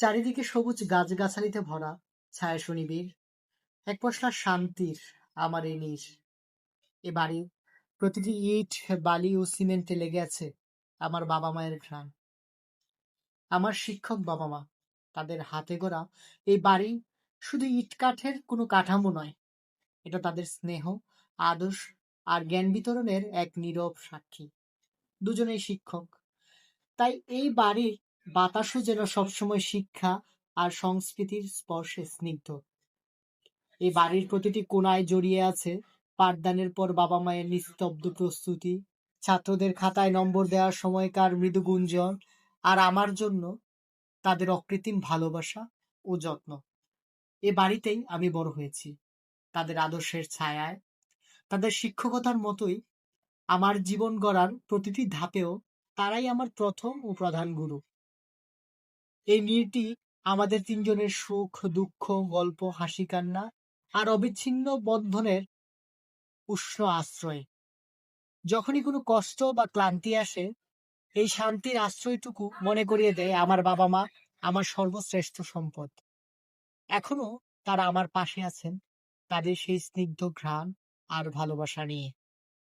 চারিদিকে সবুজ গাছগাছালিতে ভরা, ছায়া সুনিবিড় এক পশলা শান্তির আমার এই নিশ এ বাড়ির প্রতিটি ইট, বালি ও সিমেন্টে লেগে আছে আমার বাবা মায়ের ঘ্রাণ। আমার শিক্ষক বাবা মা, তাদের হাতে গড়া এই বাড়ি শুধু ইট কাঠের কোনো কাঠামো নয়, এটা তাদের স্নেহ আদর্শ আর জ্ঞান বিতরণের এক নীরব সাক্ষী। দুজনেই শিক্ষক। তাই এই বাড়ির বাতাসও যেন সবসময় শিক্ষা আর সংস্কৃতির স্পর্শে স্নিগ্ধ। এই বাড়ির প্রতিটি কোণায় জড়িয়ে আছে পাঠদানের পর বাবা মায়ের নিস্তব্ধ প্রস্তুতি, ছাত্রদের খাতায় নম্বর দেওয়ার সময়কার মৃদু গুঞ্জন, আর আমার জন্য তাদের অকৃত্রিম ভালোবাসা ও যত্ন। এ বাড়িতেই আমি বড় হয়েছি। তাদের আদর্শের ছায়ায়, তাদের শিক্ষকতার মতোই আমার জীবন গড়ার প্রতিটি ধাপেও তারাই আমার প্রথম ও প্রধান গুরু। এই নীড়টি আমাদের তিনজনের সুখ, দুঃখ, গল্প হাসি কান্না আর অবিচ্ছিন্ন বন্ধনের উষ্ণ আশ্রয়। যখনই কোনো কষ্ট বা ক্লান্তি আসে, এই শান্তির আশ্রয়টুকু মনে করিয়ে দেয় আমার বাবা মা আমার সর্বশ্রেষ্ঠ সম্পদ। এখনও তারা আমার পাশে আছেন, তাদের সেই স্নিগ্ধ ঘ্রাণ আর ভালোবাসা নিয়ে।